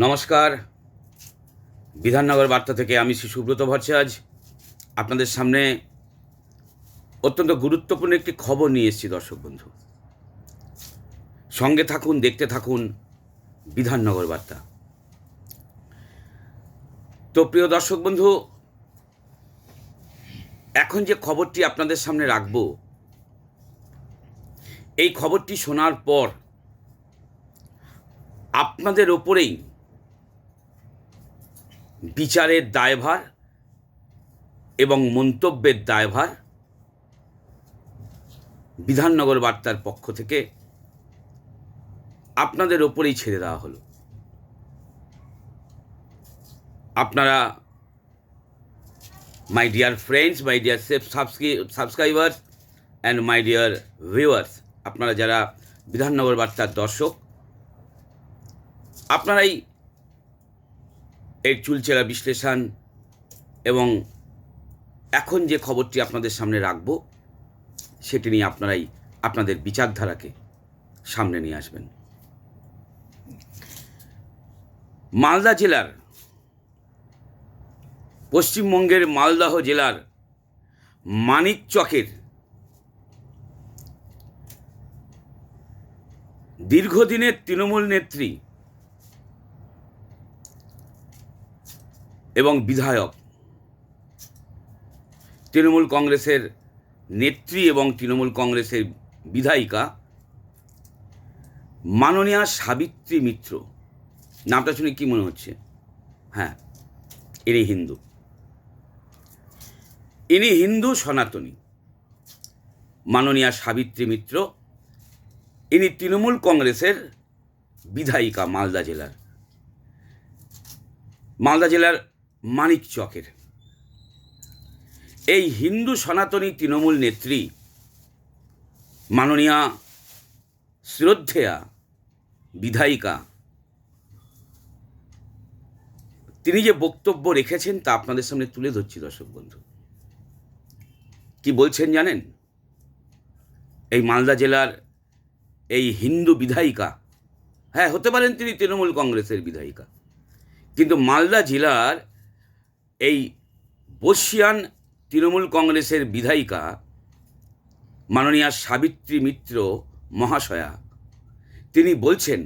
নমস্কার। বিধাননগর বার্তা থেকে আমি শ্রী সুব্রত ভট্টাচার্য। আপনাদের সামনে অত্যন্ত গুরুত্বপূর্ণ একটি খবর নিয়ে এসেছি, দর্শক বন্ধু। সঙ্গে থাকুন, দেখতে থাকুন বিধাননগর বার্তা। তো প্রিয় দর্শক বন্ধু, এখন যে খবরটি আপনাদের সামনে রাখব, এই খবরটি শোনার পর আপনাদের ওপরেই বিচারের দায়ভার এবং মন্তব্যের দায়ভার বিধাননগর বার্তার পক্ষ থেকে আপনাদের ওপরেই ছেড়ে দেওয়া হলো। আপনারা my dear friends my dear safe subscribers and my dear viewers আপনারা যারা বিধাননগর বার্তার দর্শক, আপনারাই এর চুলচেরা বিশ্লেষণ এবং এখন যে খবরটি আপনাদের সামনে রাখব, সেটি নিয়ে আপনারাই আপনাদের বিচারধারাকে সামনে নিয়ে আসবেন। মালদা জেলার, পশ্চিমবঙ্গের মালদাহ জেলার মানিকচকের দীর্ঘদিনের তৃণমূল নেত্রী এবং বিধায়ক। তৃণমূল কংগ্রেসের নেত্রী এবং তৃণমূল কংগ্রেসের বিধায়িকা মাননীয়া সাবিত্রী মিত্র। নামটা শুনে কি মনে হচ্ছে? হ্যাঁ ইনি হিন্দু। ইনি হিন্দু সনাতনী। মাননীয়া সাবিত্রী মিত্র, ইনি তৃণমূল কংগ্রেসের বিধায়িকা মালদা জেলার। মালদা জেলার মানিক চকের। এই হিন্দু সনাতনী তৃণমূল নেত্রী মাননীয়া শ্রদ্ধেয়া বিধায়িকা, তিনি যে বক্তব্য রেখেছেন তা আপনাদের সামনে তুলে ধরছি, দর্শক বন্ধু। কি বলছেন জানেন? এই মালদা জেলার এই হিন্দু বিধায়িকা হ্যাঁ হতে পারেন তিনি তৃণমূল কংগ্রেসের বিধায়িকা, কিন্তু মালদা জেলার এই বর্ষিয়ান তৃণমূল কংগ্রেসের বিধায়িকা মাননীয়া সাবিত্রী মিত্র মহাশয়া, তিনি বলছেন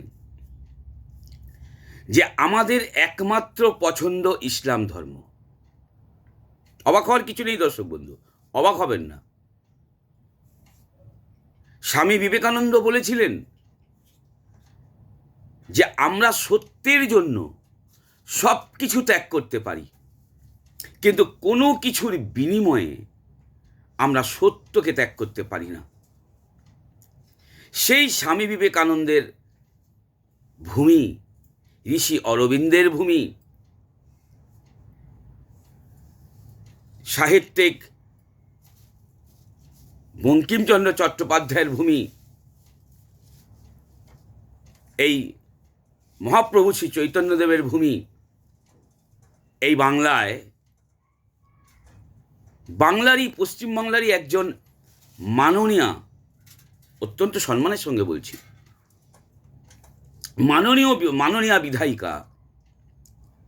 যে আমাদের একমাত্র পছন্দ ইসলাম ধর্ম। অবাক হওয়ার কিছু নেই দর্শক বন্ধু, অবাক হবেন না। স্বামী বিবেকানন্দ বলেছিলেন যে আমরা সত্যের জন্য সব কিছু ত্যাগ করতে পারি। কিন্তু কোনো কিছুর বিনিময়ে আমরা সত্যকে ত্যাগ করতে পারি না। সেই স্বামী বিবেকানন্দের ভূমি, ঋষি অরবিন্দের ভূমি, সাহিত্যিক বঙ্কিমচন্দ্র চট্টোপাধ্যায়ের ভূমি, এই মহাপ্রভু শ্রী চৈতন্যদেবের ভূমি, এই বাংলায় বাংলারই, পশ্চিমবাংলারই একজন মাননীয়া, অত্যন্ত সম্মানের সঙ্গে বলছি। মাননীয় মাননীয়া বিধায়িকা,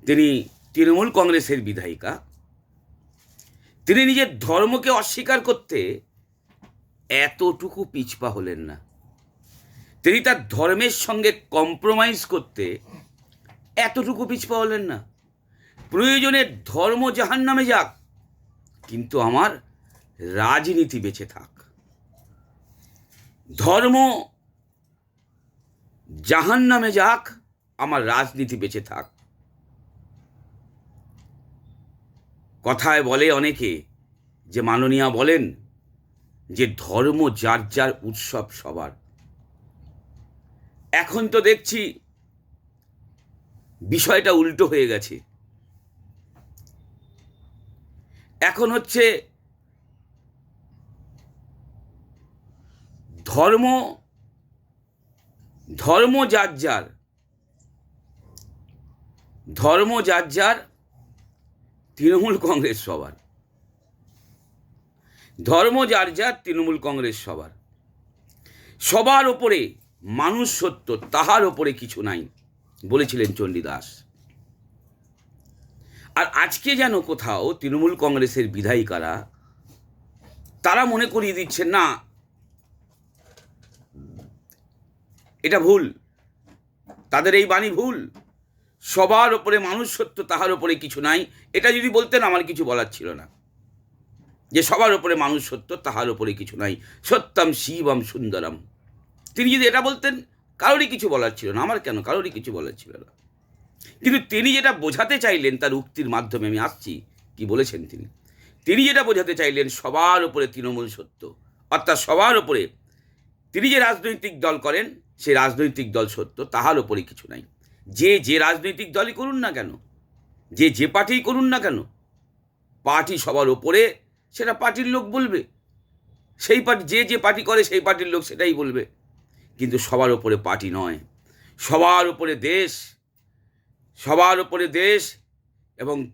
তিনি তৃণমূল কংগ্রেসের বিধায়িকা, তিনি নিজের ধর্মকে অস্বীকার করতে এতটুকু পিছপা হলেন না। তিনি তার ধর্মের সঙ্গে কম্প্রোমাইজ করতে এতটুকু পিছপা হলেন না। প্রয়োজনে ধর্ম জাহান নামে যাক কিন্তু আমার রাজনীতি বেঁচে থাক। ধর্ম জাহান নামে যাক, আমার রাজনীতি বেঁচে থাক। কথায় বলে অনেকে যে মাননীয়া বলেন যে ধর্ম যার যার উৎসব সবার। এখন তো দেখছি বিষয়টা উল্টো হয়ে গেছে। এখন হচ্ছে ধর্ম ধর্ম যার যার, ধর্ম যার যার, তৃণমূল কংগ্রেস সবার। ধর্ম যার যার, তৃণমূল কংগ্রেস সবার। সবার ওপরে মানুষ সত্য, তাহার ওপরে কিছু নাই, বলেছিলেন চণ্ডীদাস। আর আজকে যেন কোথাও তৃণমূল কংগ্রেসের বিধায়িকারা তারা মনে করিয়ে দিচ্ছে না, এটা ভুল। তাদের এই বাণী ভুল। সবার ওপরে মানুষ সত্য তাহার ওপরে কিছু নাই। এটা যদি বলতেন আমার কিছু বলার ছিল না। যে সবার ওপরে মানুষ সত্য তাহার ওপরে কিছু নাই। সত্যম শিবম সুন্দরম। তিনি যদি এটা বলতেন, কারোরই কিছু বলার ছিল না। আমার কেন? কারোরই কিছু বলার ছিল না। কিন্তু তিনি যেটা বোঝাতে চাইলেন তার উক্তির মাধ্যমে, আমি আসছি, কি বলেছেন তিনি? তিনি যেটা বোঝাতে চাইলেন সবার উপরে তৃণমূল সত্য। অর্থাৎ সবার উপরে তিনি যে রাজনৈতিক দল করেন, সেই রাজনৈতিক দল সত্য, তাহার ওপরে কিছু নাই। যে যে রাজনৈতিক দলই করুন না কেন, যে যে পার্টিই করুন না কেন, পার্টি সবার ওপরে সেটা পার্টির লোক বলবে। সেই পার্টি, যে যে পার্টি করে, সেই পার্টির লোক সেটাই বলবে। কিন্তু সবার ওপরে পার্টি নয়। সবার ওপরে দেশ সবার ওপরে দেশ এবং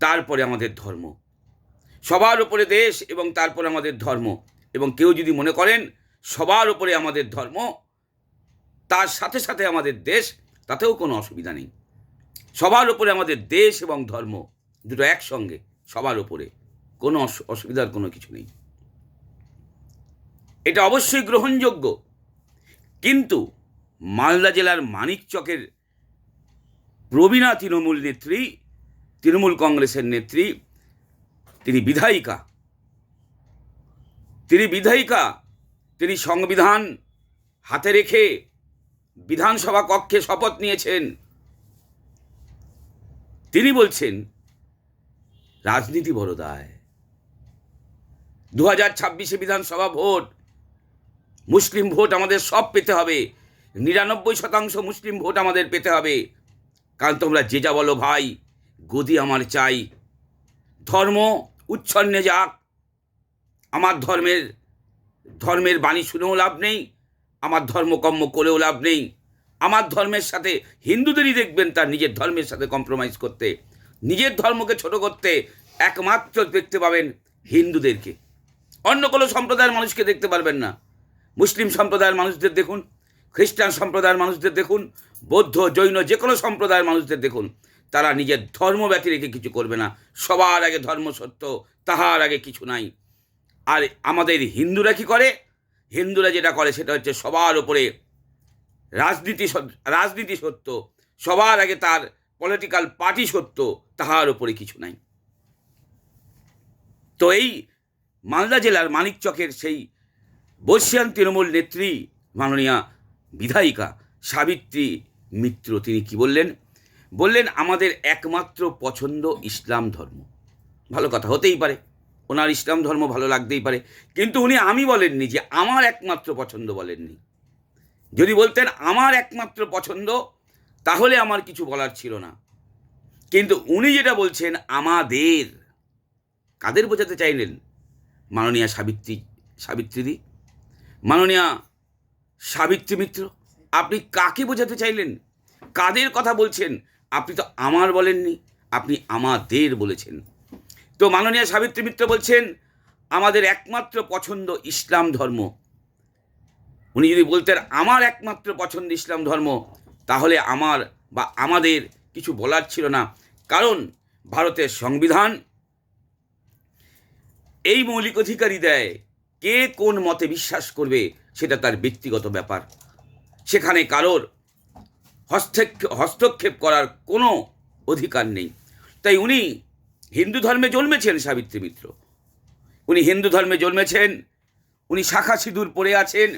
তারপরে আমাদের ধর্ম। সবার উপরে দেশ এবং তারপরে আমাদের ধর্ম। এবং কেউ যদি মনে করেন সবার ওপরে আমাদের ধর্ম, তার সাথে সাথে আমাদের দেশ, তাতেও কোনো অসুবিধা নেই। সবার উপরে আমাদের দেশ এবং ধর্ম, দুটো একসঙ্গে সবার ওপরে কোনো অসু- অসুবিধার কোনো কিছু নেই। এটা অবশ্যই গ্রহণযোগ্য। কিন্তু মালদা জেলার মানিকচকের প্রবীণা তৃণমূল নেত্রী, তৃণমূল কংগ্রেসের নেত্রী, তিনি বিধায়িকা। তিনি বিধায়িকা, তিনি সংবিধান হাতে রেখে বিধানসভা কক্ষে শপথ নিয়েছেন। তিনি বলছেন, রাজনীতি বড় দায় দু হাজার ছাব্বিশে বিধানসভা ভোট, মুসলিম ভোট আমাদের সব পেতে হবে। নিরানব্বই শতাংশ মুসলিম ভোট আমাদের পেতে হবে। কারণ তোমরা যে যা বলো ভাই, গদি আমার চাই। ধর্ম উচ্ছন্নে যাক। আমার ধর্মের ধর্মের বাণী শুনেও লাভ নেই, আমার ধর্মকর্ম করেও লাভ নেই। আমার ধর্মের সাথে হিন্দুদেরই দেখবেন তার নিজের ধর্মের সাথে কম্প্রোমাইজ করতে। নিজের ধর্মকে ছোট করতে একমাত্র দেখতে পাবেন হিন্দুদেরকে। অন্য কোনো সম্প্রদায়ের মানুষকে দেখতে পারবেন না। মুসলিম সম্প্রদায়ের মানুষদের দেখুন, খ্রিস্টান সম্প্রদায়ের মানুষদের দেখুন বৌদ্ধ, জৈন, যে কোনো সম্প্রদায়ের মানুষদের দেখুন, তারা নিজের ধর্ম ব্যতি রেখে কিছু করবে না। সবার আগে ধর্ম সত্য, তাহার আগে কিছু নাই। আর আমাদের হিন্দুরা কি করে? হিন্দুরা যেটা করে সেটা হচ্ছে সবার ওপরে রাজনীতি রাজনীতি সত্য, সবার আগে তার পলিটিক্যাল পার্টি সত্য, তাহার ওপরে কিছু নাই। তো এই মালদা জেলার মানিকচকের সেই বর্ষিয়ান তৃণমূল নেত্রী মাননীয়া বিধায়িকা সাবিত্রী মিত্র, তিনি কি বললেন? বললেন, আমাদের একমাত্র পছন্দ ইসলাম ধর্ম। ভালো কথা, হতেই পারে। ওনার ইসলাম ধর্ম ভালো লাগতেই পারে। কিন্তু উনি, আমি বলেননি যে আমার একমাত্র পছন্দ বলেননি। যদি বলতেন, আমার একমাত্র পছন্দ তাহলে আমার কিছু বলার ছিল না। কিন্তু উনি যেটা বলছেন, আমাদের কাদের বোঝাতে চাইলেন? মাননীয়া সাবিত্রী সাবিত্রীদি মাননীয়া সাবিত্রী মিত্র? আপনি কাকে বোঝাতে চাইলেন? কাদের কথা বলছেন? আপনি তো আমার বলেননি, আপনি আমাদের বলেছেন। তো মাননীয় সাবিত্রী মিত্র বলছেন, আমাদের একমাত্র পছন্দ ইসলাম ধর্ম। উনি যদি বলতেন, আমার একমাত্র পছন্দ ইসলাম ধর্ম, তাহলে আমার বা আমাদের কিছু বলার ছিল না। কারণ ভারতের সংবিধান এই মৌলিক অধিকারই দেয়, কে কোন মতে বিশ্বাস করবে, সেটা তার ব্যক্তিগত ব্যাপার। সেখানে কারোর হস্তক্ষেপ হস্তক্ষেপ করার কোনো অধিকার নেই। তাই উনি হিন্দু ধর্মে জন্মেছেন, সাবিত্রী মিত্র। উনি হিন্দু ধর্মে জন্মেছেন, উনি শাখা সিঁদুর পরে আছেন,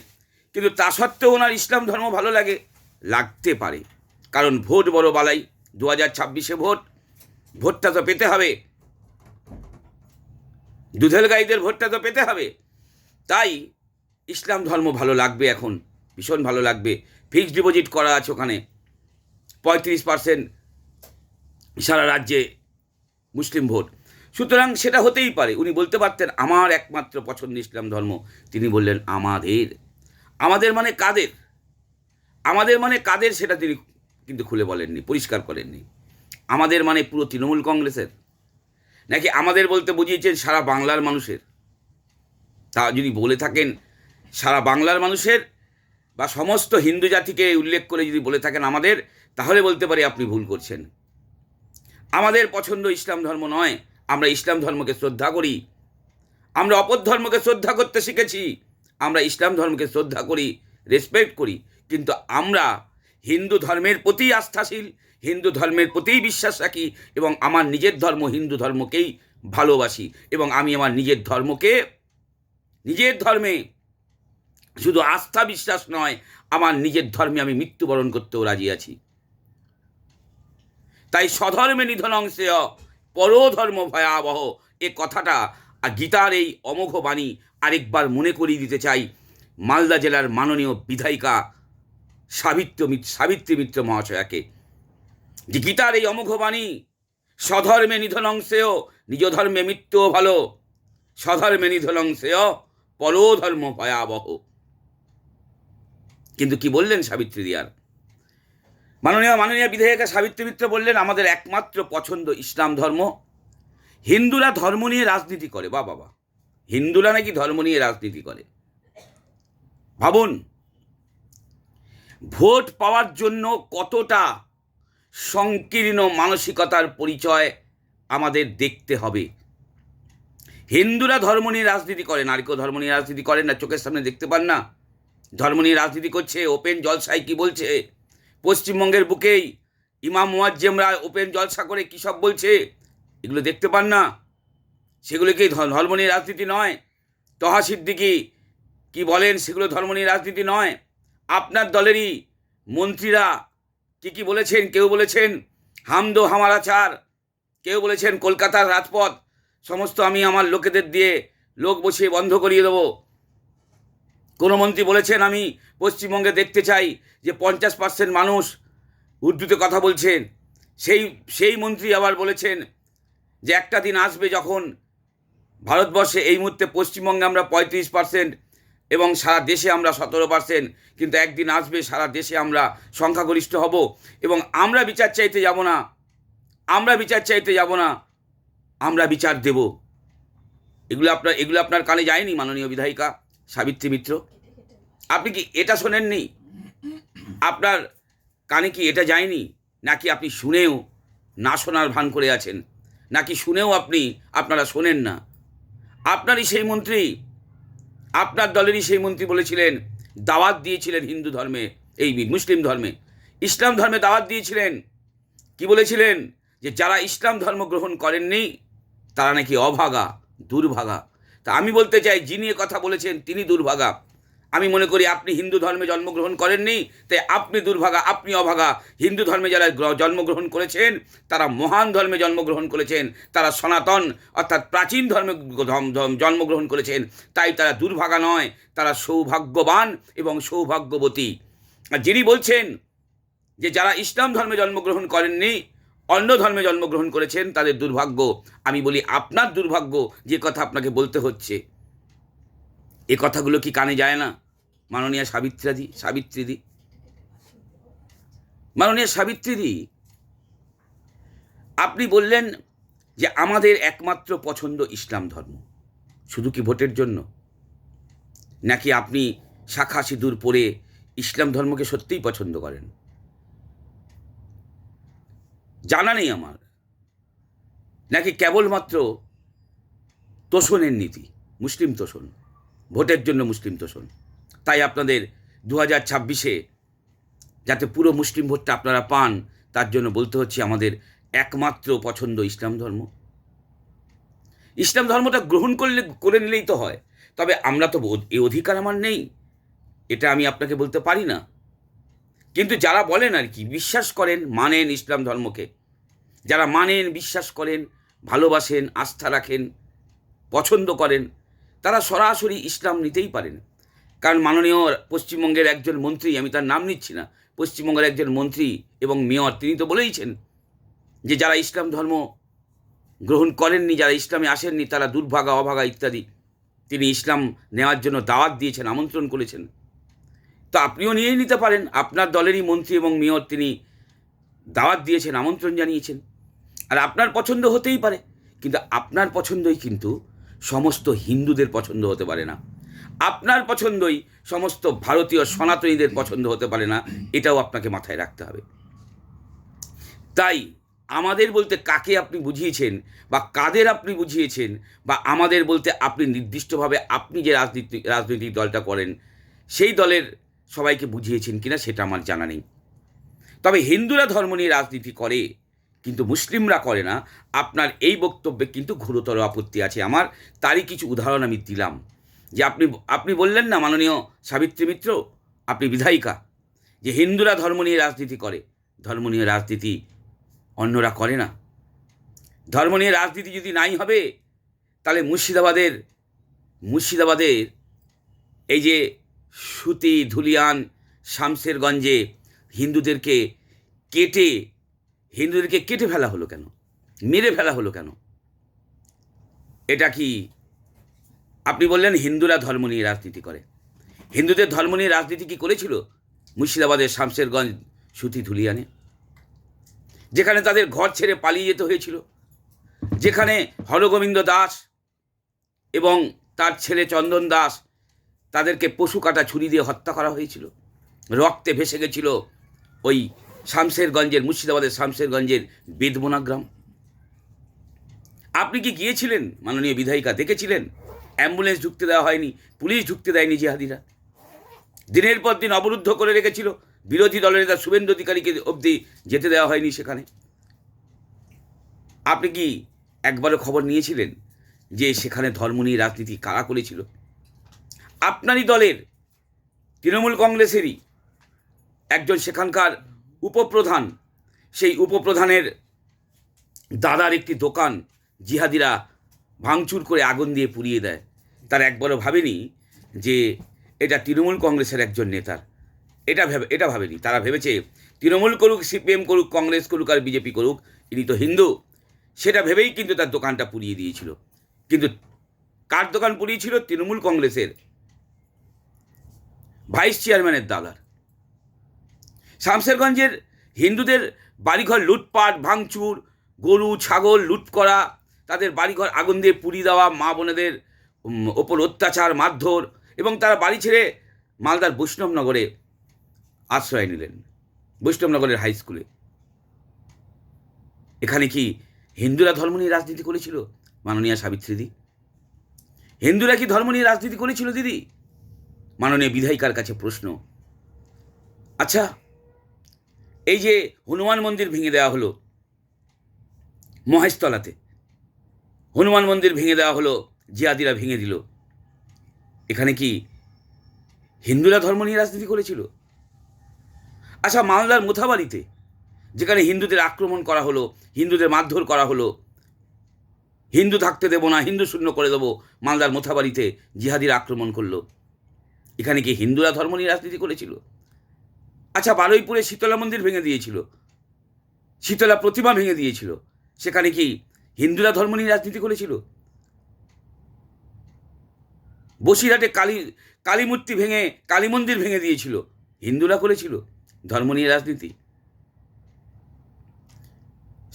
কিন্তু তা সত্ত্বেও ওনার ইসলাম ধর্ম ভালো লাগে, লাগতে পারে। কারণ ভোট বড় বালাই, দু হাজার ছাব্বিশে ভোট, ভোটটা তো পেতে হবে। দুধেল গাইদের ভোটটা তো পেতে হবে। তাই ইসলাম ধর্ম ভালো লাগবে এখন। ভীষণ ভালো লাগবে। ফিক্সড ডিপোজিট করা আছে ওখানে। পঁয়ত্রিশ পার্সেন্ট সারা রাজ্যে মুসলিম ভোট। সুতরাং সেটা হতেই পারে। উনি বলতে পারতেন, আমার একমাত্র পছন্দ ইসলাম ধর্ম। তিনি বললেন, আমাদের। আমাদের মানে কাদের? আমাদের মানে কাদের সেটা তিনি কিন্তু খুলে বলেননি, পরিষ্কার করেননি। আমাদের মানে পুরো তৃণমূল কংগ্রেসের? নাকি আমাদের বলতে বুঝিয়েছেন, সারা বাংলার মানুষের? তা যদি বলে থাকেন, সারা বাংলার মানুষের বা সমস্ত হিন্দু জাতিকে উল্লেখ করে যদি বলে থাকেন আমাদের, তাহলে বলতে পারি আপনি ভুল করছেন। আমাদের পছন্দ ইসলাম ধর্ম নয়, আমরা ইসলাম ধর্মকে শ্রদ্ধা করি। আমরা অপর ধর্মকে শ্রদ্ধা করতে শিখেছি, আমরা ইসলাম ধর্মকে শ্রদ্ধা করি রেসপেক্ট করি। কিন্তু আমরা হিন্দু ধর্মের প্রতি আস্থাশীল, হিন্দু ধর্মের প্রতিই বিশ্বাস রাখি এবং আমার নিজের ধর্ম হিন্দু ধর্মকেই ভালোবাসি এবং আমি আমার নিজের ধর্মকে, নিজের ধর্মে শুধু আস্থা বিশ্বাস নয়, আমার নিজের ধর্মে আমি মৃত্যুবরণ করতেও রাজি আছি। তাই স্বধর্মে নিধন অংশে পরধর্ম ভয়াবহ, এ কথাটা আর গীতার এই অমোঘ বাণী আরেকবার মনে করিয়ে দিতে চাই। মালদা জেলার মাননীয় বিধায়িকা সাবিত্র সাবিত্রী মিত্র মহাশয়াকে। যে গীতার এই অমোঘ বাণী, স্বধর্মে নিধন অংশেও নিজ ধর্মে মৃত্যুও ভালো, স্বধর্মে নিধন অংশেও পরধর্ম ভয়াবহ। কিন্তু কি বললেন সাবিত্রী দিয়ার? মাননীয় মাননীয় বিধায়িকা সাবিত্রী মিত্র বললেন, আমাদের একমাত্র পছন্দ ইসলাম ধর্ম। হিন্দুরা ধর্ম নিয়ে রাজনীতি করে, বা বাবা হিন্দুরা নাকি ধর্ম নিয়ে রাজনীতি করে। ভাবুন, ভোট পাওয়ার জন্য কতটা সংকীর্ণ মানসিকতার পরিচয় আমাদের দেখতে হবে। হিন্দুরা ধর্ম নিয়ে রাজনীতি করেন আর ধর্ম নিয়ে রাজনীতি করেন না, চোখের সামনে দেখতে পান না। ধর্ম নিয়ে রাজনীতি করছে, ওপেন জলসায় কি বলছে? পশ্চিমবঙ্গের বুকেই ইমাম মুয়াজ্জেমরা ওপেন জলসা করে কী সব বলছে? এগুলো দেখতে পান না। সেগুলো কি ধর্ম নিয়ে রাজনীতি নয়? তহা সিদ্দিকি কি বলেন, সেগুলো ধর্ম নিয়ে রাজনীতি নয়? আপনার দলেরই মন্ত্রীরা কি কি বলেছেন, কেউ বলেছেন হামদো হামারাচার কেউ বলেছেন কলকাতার রাজপথ, সমস্ত আমি আমার লোকেদের দিয়ে লোক বসিয়ে বন্ধ করিয়ে দেবো। কোনো মন্ত্রী বলেছেন, আমি পশ্চিমবঙ্গে দেখতে চাই যে পঞ্চাশ পার্সেন্ট মানুষ উর্দুতে কথা বলছেন। সেই সেই মন্ত্রী আবার বলেছেন যে একটা দিন আসবে যখন ভারতবর্ষে এই মুহূর্তে পশ্চিমবঙ্গে আমরা পঁয়ত্রিশ পার্সেন্ট এবং সারা দেশে আমরা সতেরো পার্সেন্ট কিন্তু একদিন আসবে সারা দেশে আমরা সংখ্যাগরিষ্ঠ হব এবং আমরা বিচার চাইতে যাব না, আমরা বিচার চাইতে যাব না, আমরা বিচার দেব। এগুলো আপনার এগুলো আপনার কানে যায়নি মাননীয় বিধায়িকা? সাবিত্রী মিত্র। আপনি কি এটা শোনেননি? আপনার কানে কি এটা যায়নি? নাকি আপনি শুনেও না শোনার ভান করে আছেন? নাকি শুনেও আপনি, আপনারা শোনেন না? আপনারই সেই মন্ত্রী, আপনার দলেরই সেই মন্ত্রী বলেছিলেন, দাওয়াত দিয়েছিলেন হিন্দু ধর্মে, এই মুসলিম ধর্মে। ইসলাম ধর্মে দাওয়াত দিয়েছিলেন। কি বলেছিলেন? যে যারা ইসলাম ধর্ম গ্রহণ করেননি, তারা নাকি অভাগা, দুর্ভাগা। তা আমি বলতে চাই, যিনি কথা বলেছেন তিনি দুর্ভাগা। আমি মনে করি আপনি হিন্দু ধর্মে জন্মগ্রহণ করেননি তাই আপনি দুর্ভাগা, আপনি অভাগা। হিন্দু ধর্মে যারা জন্মগ্রহণ করেছেন, তারা মহান ধর্মে জন্মগ্রহণ করেছেন, তারা সনাতন, অর্থাৎ প্রাচীন ধর্মে, জন্মগ্রহণ করেছেন, তাই তারা দুর্ভাগা নয়, তারা সৌভাগ্যবান এবং সৌভাগ্যবতী। আর যিনি বলছেন যে যারা ইসলাম ধর্মে জন্মগ্রহণ করেননি অন্য ধর্মে জন্মগ্রহণ করেছেন, তাদের দুর্ভাগ্য, আমি বলি আপনার দুর্ভাগ্য, যে কথা আপনাকে বলতে হচ্ছে। এ কথাগুলো কি কানে যায় না? মাননীয় সাবিত্রাদি সাবিত্রীদি। মাননীয় সাবিত্রীদি, আপনি বললেন যে আমাদের একমাত্র পছন্দ ইসলাম ধর্ম। শুধু কি ভোটের জন্য? নাকি আপনি শাখা সিঁদুর পরে ইসলাম ধর্মকে সত্যিই পছন্দ করেন? জানা নেই আমার। নাকি কেবলমাত্র তোষণের নীতি, মুসলিম তোষণ, ভোটের জন্য মুসলিম তোষণ? তাই আপনাদের দু হাজার ছাব্বিশে যাতে পুরো মুসলিম ভোটটা আপনারা পান, তার জন্য বলতে হচ্ছে আমাদের একমাত্র পছন্দ ইসলাম ধর্ম। ইসলাম ধর্মটা গ্রহণ করলে, করে নিলেই তো হয়। তবে আমরা তো এই অধিকার আমার নেই, এটা আমি আপনাকে বলতে পারি না। কিন্তু যারা বলেন আর কি, বিশ্বাস করেন, মানেন ইসলাম ধর্মকে। যারা মানেন, বিশ্বাস করেন, ভালোবাসেন, আস্থা রাখেন, পছন্দ করেন, তারা সরাসরি ইসলাম নিতেই পারেন। কারণ মাননীয় পশ্চিমবঙ্গের একজন মন্ত্রী, আমি তার নাম নিচ্ছি না, পশ্চিমবঙ্গের একজন মন্ত্রী এবং মেয়র, তিনি তো বলেইছেন যে যারা ইসলাম ধর্ম গ্রহণ করেননি, যারা ইসলামে আসেননি, তারা দুর্ভাগা, অভাগা ইত্যাদি, তিনি ইসলাম নেওয়ার জন্য দাওয়াত দিয়েছেন, আমন্ত্রণ করেছেন। তো আপনিও নিয়েই নিতে পারেন, আপনার দলেরই মন্ত্রী এবং মেয়র তিনি দাওয়াত দিয়েছেন, আমন্ত্রণ জানিয়েছেন। আর আপনার পছন্দ হতেই পারে। কিন্তু আপনার পছন্দই কিন্তু সমস্ত হিন্দুদের পছন্দ হতে পারে না। আপনার পছন্দই সমস্ত ভারতীয় সনাতনীদের পছন্দ হতে পারে না, এটাও আপনাকে মাথায় রাখতে হবে। তাই আমাদের বলতে কাকে আপনি বুঝিয়েছেন বা কাদের আপনি বুঝিয়েছেন বা আমাদের বলতে আপনি নির্দিষ্টভাবে আপনি যে রাজনীতি, রাজনৈতিক দলটা করেন, সেই দলের সবাইকে বুঝিয়েছেন কিনা সেটা আমার জানা নেই। তবে হিন্দুরা ধর্ম নিয়ে রাজনীতি করে। কিন্তু মুসলিমরা করে না। আপনার এই বক্তব্যে কিন্তু ঘোরতর আপত্তি আছে। আমার তারই কিছু উদাহরণ আমি দিলাম। যে আপনি আপনি বললেন না, মাননীয় সাবিত্রী মিত্র, আপনি বিধায়িকা, যে হিন্দুরা ধর্ম নিয়ে রাজনীতি করে। ধর্ম নিয়ে রাজনীতি অন্যরা করে না। ধর্ম নিয়ে রাজনীতি যদি নাই হবে, তাহলে মুর্শিদাবাদের মুর্শিদাবাদের এই যে সুতি ধুলিয়ান শামসেরগঞ্জে হিন্দুদেরকে কেটে হিন্দুদেরকে কেটে ফেলা হলো কেন? মেরে ফেলা হলো কেন? এটা কি আপনি বললেন হিন্দুরা ধর্ম নিয়ে রাজনীতি করে। হিন্দুদের ধর্ম নিয়ে রাজনীতি কি করেছিল? মুর্শিদাবাদের শামসেরগঞ্জ সুতি ধুলিয়ানে যেখানে তাদের ঘর ছেড়ে পালিয়ে যেতে হয়েছিল। যেখানে হরগোবিন্দ দাস এবং তার ছেলে চন্দন দাস তাদেরকে পশু কাটা ছুরি দিয়ে হত্যা করা হয়েছিল। রক্তে ভেসে গেছিল ওই শামশেরগঞ্জের, মুর্শিদাবাদের শামশেরগঞ্জের বেদবোনা গ্রাম। আপনি কি গিয়েছিলেন? মাননীয় বিধায়িকা দেখেছিলেন? অ্যাম্বুলেন্স ঢুকতে দেওয়া হয়নি, পুলিশ ঢুকতে দেয়নি জিহাদিরা। দিনের পর দিন অবরুদ্ধ করে রেখেছিল, বিরোধী দলের নেতা শুভেন্দু অধিকারীকে অবধি যেতে দেওয়া হয়নি সেখানে। আপনি কি একবারও খবর নিয়েছিলেন যে সেখানে ধর্ম নিয়ে রাজনীতি কারা করেছিল? আপনারই দলের তৃণমূল কংগ্রেসেরই একজন সেখানকার উপপ্রধান। সেই উপপ্রধানের দাদার একটি দোকান জিহাদিরা ভাঙচুর করে আগুন দিয়ে পুড়িয়ে দেয়। তার একবারও ভাবেনি যে এটা তৃণমূল কংগ্রেসের একজন নেতার। এটা ভেবে, এটা ভাবেনি। তারা ভেবেছে তৃণমূল করুক, সিপিএম করুক, কংগ্রেস করুক আর বিজেপি করুক, ইনি তো হিন্দু। সেটা ভেবেই কিন্তু তার দোকানটা পুড়িয়ে দিয়েছিল। কিন্তু কার দোকান পুড়িয়েছিল? তৃণমূল কংগ্রেসের। ভাইস চেয়ারম্যানের দাদার। শামশেরগঞ্জের হিন্দুদের বাড়িঘর লুটপাট, ভাঙচুর, গরু, ছাগল লুট করা, তাদের বাড়িঘর আগুন দিয়ে পুড়িয়ে দেওয়া, মা বোনেদের ওপর অত্যাচার, মারধর এবং তারা বাড়ি ছেড়ে মালদার বৈষ্ণবনগরে আশ্রয় নিলেন, বৈষ্ণবনগরের হাই স্কুলে এখানে কি হিন্দুরা ধর্ম নিয়ে রাজনীতি করেছিল, মাননীয়া সাবিত্রীদি? হিন্দুরা কি ধর্ম নিয়ে রাজনীতি করেছিল, দিদি? মাননীয় বিধায়িকার কাছে প্রশ্ন। আচ্ছা এই যে হনুমান মন্দির ভেঙে দেওয়া হলো মহেশতলাতে, হনুমান মন্দির ভেঙে দেওয়া হলো, জিয়াদিরা ভেঙে দিল। এখানে কি হিন্দুরা ধর্ম নিয়ে রাজনীতি করেছিল? আচ্ছা মালদার মোথাবাড়িতে, যেখানে হিন্দুদের আক্রমণ করা হলো, হিন্দুদের মারধর করা হলো, হিন্দু থাকতে দেবো না, হিন্দু শূন্য করে দেবো, মালদার মোথাবাড়িতে জিহাদিরা আক্রমণ করল। এখানে কি হিন্দুরা ধর্ম নিয়ে রাজনীতি করেছিল? আচ্ছা বারুইপুরে শীতলা মন্দির ভেঙে দিয়েছিল। শীতলা প্রতিমা ভেঙে দিয়েছিল। সেখানে কি হিন্দুরা ধর্ম নিয়ে রাজনীতি করেছিল? বসিরহাটে কালী কালী মূর্তি ভেঙে কালী মন্দির ভেঙে দিয়েছিল। হিন্দুরা করেছিল ধর্ম নিয়ে রাজনীতি?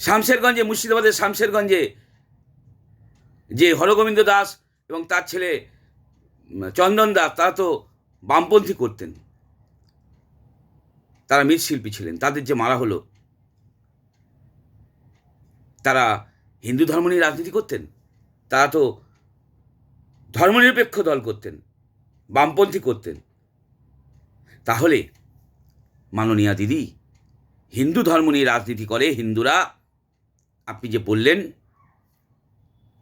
শামশেরগঞ্জে, মুর্শিদাবাদের শামশেরগঞ্জে যে হরগোবিন্দ দাস এবং তার ছেলে চন্দন দাস, তারা তো বামপন্থী করতেন। তারা মৃৎশিল্পী ছিলেন। তাদের যে মারা হলো, তারা হিন্দু ধর্ম নিয়ে রাজনীতি করতেন? তারা তো ধর্মনিরপেক্ষ দল করতেন, বামপন্থী করতেন। তাহলে, মাননীয়া দিদি, হিন্দু ধর্ম নিয়ে রাজনীতি করে হিন্দুরা, আপনি যে বললেন,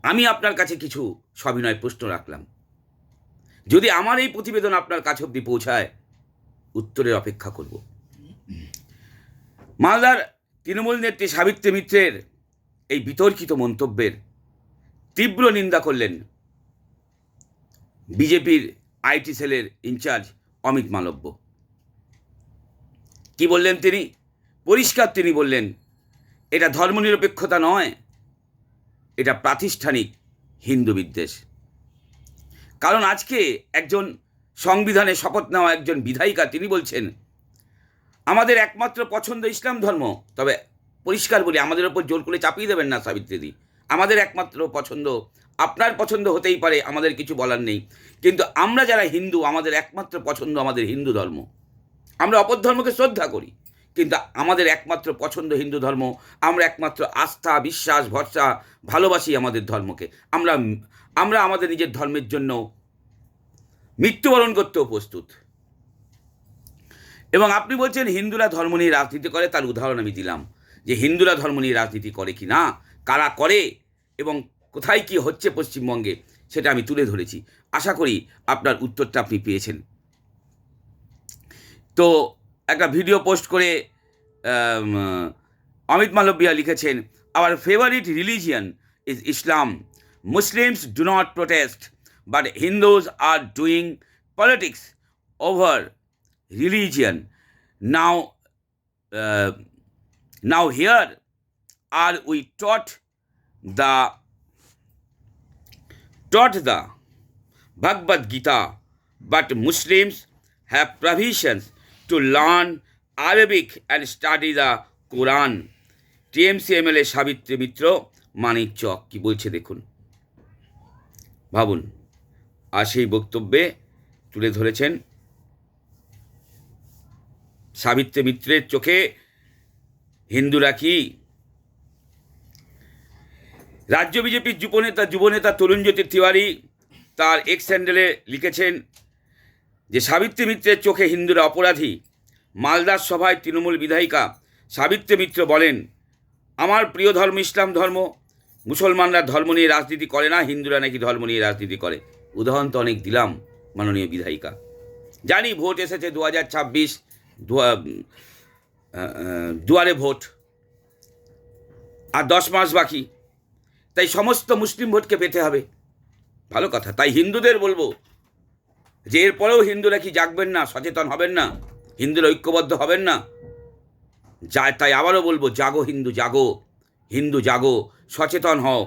আমি আপনার কাছে কিছু সবিনয় প্রশ্ন রাখলাম। যদি আমার এই প্রতিবেদন আপনার কাছে অব্দি পৌঁছায়, উত্তরের অপেক্ষা করব। মালদার তৃণমূল নেত্রী সাবিত্রী মিত্রের এই বিতর্কিত মন্তব্যের তীব্র নিন্দা করলেন বিজেপির আইটি সেলের ইনচার্জ অমিত মালব্য। কি বললেন তিনি? পরিষ্কার তিনি বললেন, এটা ধর্মনিরপেক্ষতা নয়, এটা প্রাতিষ্ঠানিক হিন্দু বিদ্বেষ। কারণ আজকে একজন সংবিধানে শপথ নেওয়া একজন বিধায়িকা, তিনি বলছেন আমাদের একমাত্র পছন্দ ইসলাম ধর্ম। তবে পরিষ্কার বলি, আমাদের ওপর জোর করে চাপিয়ে দেবেন না সাবিত্রীদি। আমাদের একমাত্র পছন্দ, আপনার পছন্দ হতেই পারে, আমাদের কিছু বলার নেই। কিন্তু আমরা যারা হিন্দু, আমাদের একমাত্র পছন্দ আমাদের হিন্দু ধর্ম। আমরা অপর ধর্মকে শ্রদ্ধা করি, কিন্তু আমাদের একমাত্র পছন্দ হিন্দু ধর্ম। আমরা একমাত্র আস্থা, বিশ্বাস, ভরসা ভালোবাসি আমাদের ধর্মকে। আমরা আমরা আমাদের নিজের ধর্মের জন্য মৃত্যুবরণ করতেও প্রস্তুত। এবং আপনি বলছেন হিন্দুরা ধর্ম নিয়ে রাজনীতি করে, তার উদাহরণ আমি দিলাম যে হিন্দুরা ধর্ম নিয়ে রাজনীতি করে কি না, কারা করে এবং কোথায় কি হচ্ছে পশ্চিমবঙ্গে, সেটা আমি তুলে ধরেছি। আশা করি আপনার উত্তরটা আপনি পেয়েছেন। তো একটা ভিডিও পোস্ট করে অমিত মালব্যা লিখেছেন our favourite religion is Islam Muslims do not protest but Hindus are doing politics over religion. Now, uh, now here are we taught the taught the Bhagavad Gita, but Muslims have provisions to learn Arabic and study the Quran. TMC MLA Savitri Mitra Manikchak কি বলছে দেখুন ভাবুন আর সেই বক্তব্যে তুলে ধরেছেন সাবিত্রী মিত্রের চোখে হিন্দুরা কি? রাজ্য বিজেপির যুবনেতা যুবনেতা তরুণজ্যোতি তিওয়ারি তার এক্স হ্যান্ডেলে লিখেছেন যে, সাবিত্রী মিত্রের চোখে হিন্দুরা অপরাধী। মালদার সভায় তৃণমূল বিধায়িকা সাবিত্রী মিত্র বলেন, আমার প্রিয় ধর্ম ইসলাম ধর্ম। মুসলমানরা ধর্ম নিয়ে রাজনীতি করে না, হিন্দুরা নাকি ধর্ম নিয়ে রাজনীতি করে। উদাহরণ তো অনেক দিলাম মাননীয় বিধায়িকা। জানি ভোট এসেছে দু হাজার ছাব্বিশ দুয়ারে ভোট আর দশ মাস বাকি। তাই সমস্ত মুসলিম ভোটকে পেতে হবে। ভালো কথা। তাই হিন্দুদের বলব যে, এরপরেও হিন্দুরা কি জাগবেন না, সচেতন হবেন না, হিন্দুরা ঐক্যবদ্ধ হবেন না? যা, তাই আবারও বলব, জাগো হিন্দু জাগো হিন্দু জাগো, সচেতন হও।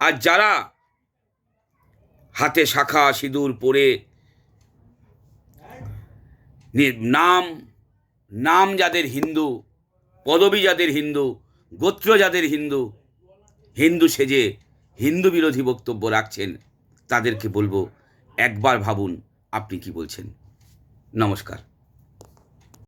আর যারা হাতে শাখা, সিঁদুর পরে নাম নাম যাদের হিন্দু, পদবী যাদের হিন্দু, গোত্র যাদের হিন্দু হিন্দু সেজে হিন্দু বিরোধী বক্তব্য রাখছেন, তাদেরকে বলব একবার ভাবুন আপনি কি বলছেন। নমস্কার।